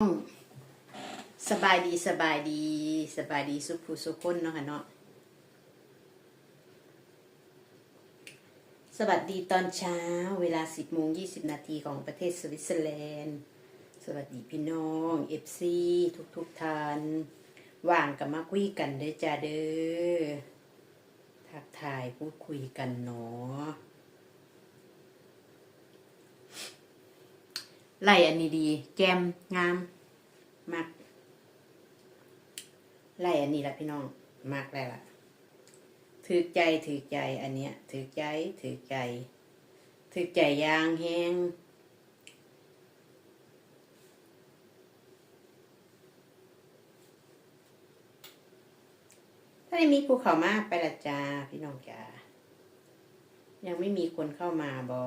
สบายดีสบายดีสบายดีสุขผู้สุขคนเนาะค่ะเนาะสวัสดีตอนเช้าเวลา10โมง20นาทีของประเทศสวิตเซอร์แลนด์ สวัสดีพี่น้องเอฟซีทุกทุกท่านว่างกับมาคุยกันเด้อจ้าเด้อทักทายพูดคุยกันเนาะ ไล่อันนี้ดี แจมงามมากไล่อันนี้ละพี่น้องมากได้ละถือใจถือใจอันเนี้ยถือใจถือใจถือใจยางแห้งถ้าไม่มีภูเขามาไปละจ้าพี่น้องจ้ายังไม่มีคนเข้ามาบอ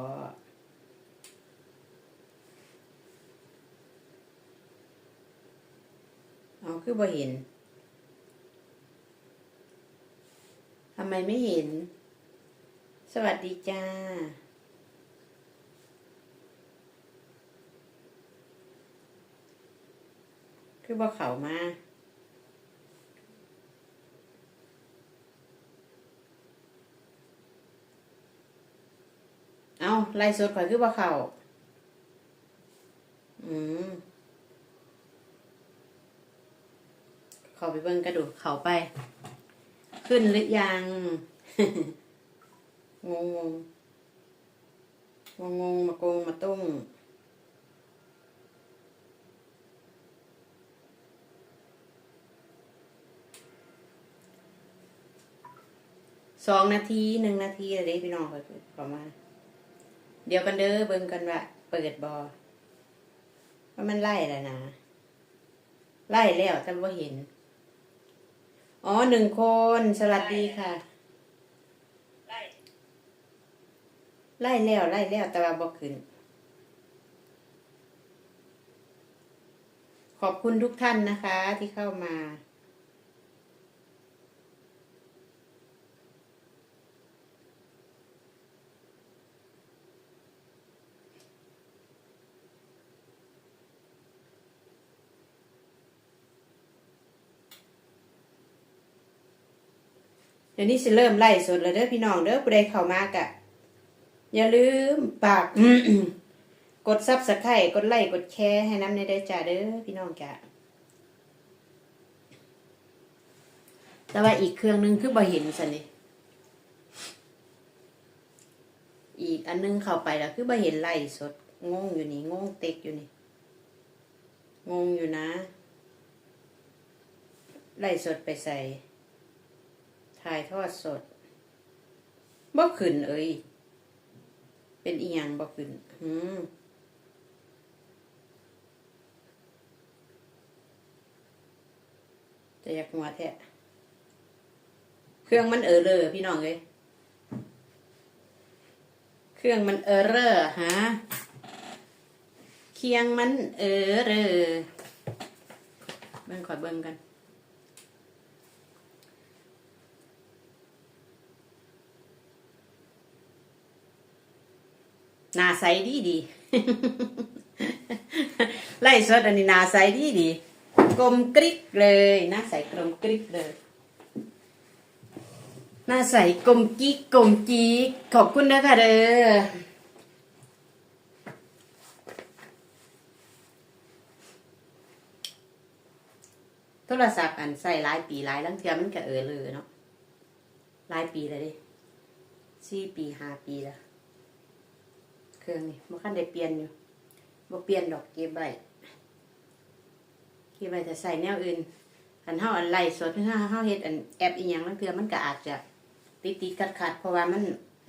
เอาคือบ่เห็นทำไมไม่เห็น สวัสดีจ้า คือบ่เขามาเอาไล่สดข่อยคือบ่เขาอืม ข้าไปเบิ่งกระดูกเขาไป ขึ้นหรือยังงงงงงงมาโกงมาตุ้งสองนาทีหนึ่งนาทีอะไรพี่น้องเปิดประมาณเดี๋ยวกันเด้อเบิ่งกันว่าเปิดบอว่ามันไล่แล้วนะไล่แล้วแต่ว่าเห็น อ๋อหนึ่งคน สวัสดีค่ะไล่แล้วไล่แล้วแต่ว่าบอกขึ้น ขอบคุณทุกท่านนะคะที่เข้ามา ดี๋ยวนี้สิเริ่มไล่สดแล้วเด้อพี่น้องเด้อผู้ใดเข้ามากะอย่าลืมปากกดซับสไครต์กดไลค์กดแชร์ให้น้ำในได้จ้าเด้อพี่น้องจ้าแต่ว่าอีกเครื่องหนึงคือบ่เห็นสันนี่อีกอันนึงเข้าไปแล้วคือบ่เห็นไล่สดงงอยู่นี่งงเต็กอยู่นี่งงอยู่นะ ไล่สดไปใส่ ถ่ายทอดสดบ่ขึ้นเอ้ยเป็นอีหยังบ่ขึ้นอืมจะอยากหัวแท้เครื่องมันเออเลอพี่น้องเอ้ยเครื่องมันเออเรอฮะเคียงมันเออเรอเบิ่งขอเบิ่งกัน หนาใสดีดีไล่สดอันนี้หนาใสดีดีกลมกริกเลยหน้าใสกลมกริกเลยหน้าใสกลมกิ๊กกลมกิ๊กขอบคุณนะคะเด้อโทรศัพท์อันใส่หลายปีหลายลังเทียมันก็เออเลยเนาะหลายปีเลยดิสี่ปีห้าปีแล้ว เครื่องนี่มันคันได้เปลี่ยนอยู่บ่เปลี่ยนดอกเก็บไว้เก็บไว้แต่ใส่แนวอื่นคันเฮาอันไล่สดเฮาเฮาเฮ็ดอันแอปอีหยังบางเทื่อมันก็อาจจะติดติดขัดขัดเพราะว่ามัน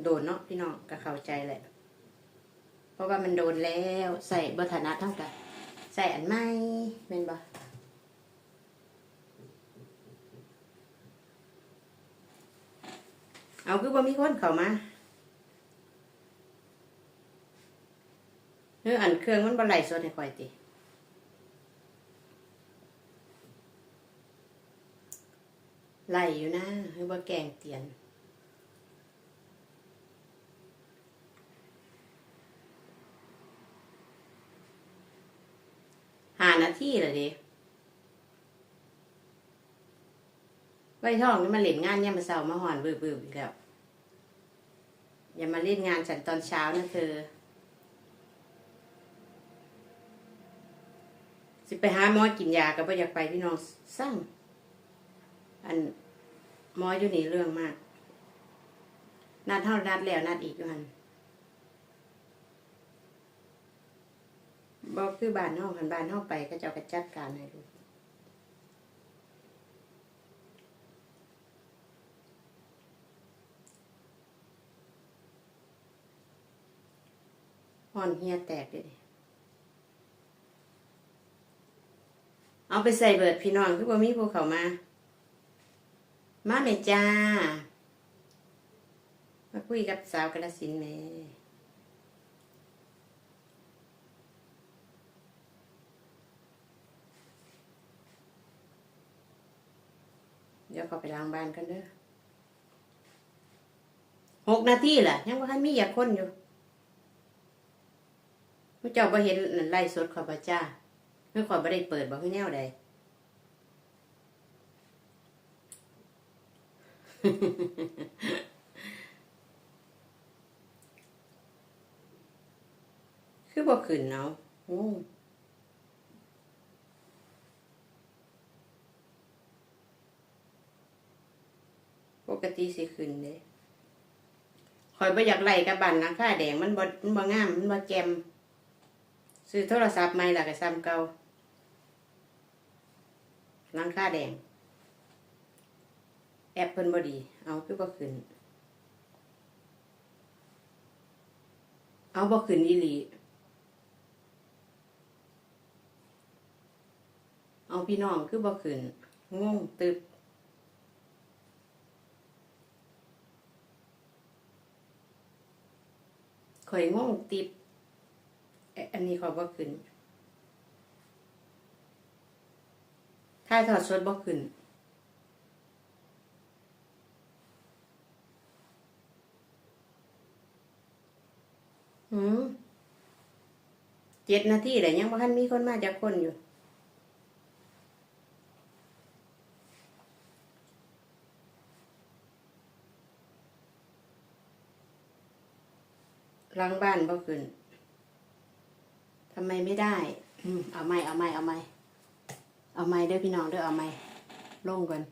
โดนเนาะพี่น้องก็เข้าใจแหละ เพราะว่ามันโดนแล้วใส่บ่ถนัดเท่ากันใส่อันใหม่แม่นบ่เอาคือบ่มีคนเข้ามา เอออันเครื่องมันบ่ไหลสดให้ข่อยติไหลอยู่นะคือบ่แกงเตียนหานาทีเลยดิไว้ท่องนี่มาเล่นงานเนี่ยมาเสาร์มาหอนบืบๆอีกแล้วอย่ามาเล่นงานฉันตอนเช้านะเธอ สิไปหาหมอกินยาก็บ่อยากไปพี่น้องสร้างอันหมออยู่นี่เรื่องมาก นัดเท่านัดแล้วนัดอีกอยู่หันบอกคือบ้านเฮาคันบ้านเฮาไปก็จ้าก็จัดการให้ลูกห่อนเฮียแตกเด้ดิ เอาไปใส่เบิดพี่น้องคือบ่มีผู้เขามา มาแม่จ้า มาคุยกับสาวกระสินแม่เดี๋ยวเขาไปล้างบ้านกันเด้อหกนาทีแหละยังว่าคันมีอยากคนอยู่ผู้เจ้าบ่เห็นไล่สดขอบ่จ้า เมื่อขอยบ่ได้เปิดบ่คือแนวใดคือบ่ขึ้นเนาะงงปกติสิขึ้นเด้คอยบ่อยากไล่กับบันนะค่าแดงมันบ่มันบ่งาม มันบ่แจ่มซื้อโทรศัพท์ใหม่ล่ะก็ซ้ำเก่าห ลังค่าแดง แอปเพิ่นบ่ดี เอาคือบ่ขึ้น เอาบ่ขึ้นอีหลี เอาพี่น้องคือบ่ขึ้นงงตึบข่อยงงติบเอ๊ะอันนี้ขอบ่ขึ้น ถ่ายทอดสดบ่ขึ้นหืมเจ็ดนาทีแต่ยังบ่ทันมีคนมาจากคนอยู่ล้างบ้านบ่ขึ้นทำไมไม่ได้ เอาไม่เอาไม่เอาไม่ เอาไม้เด้อพี่น้องเด้อเอาไม้ลงก่อน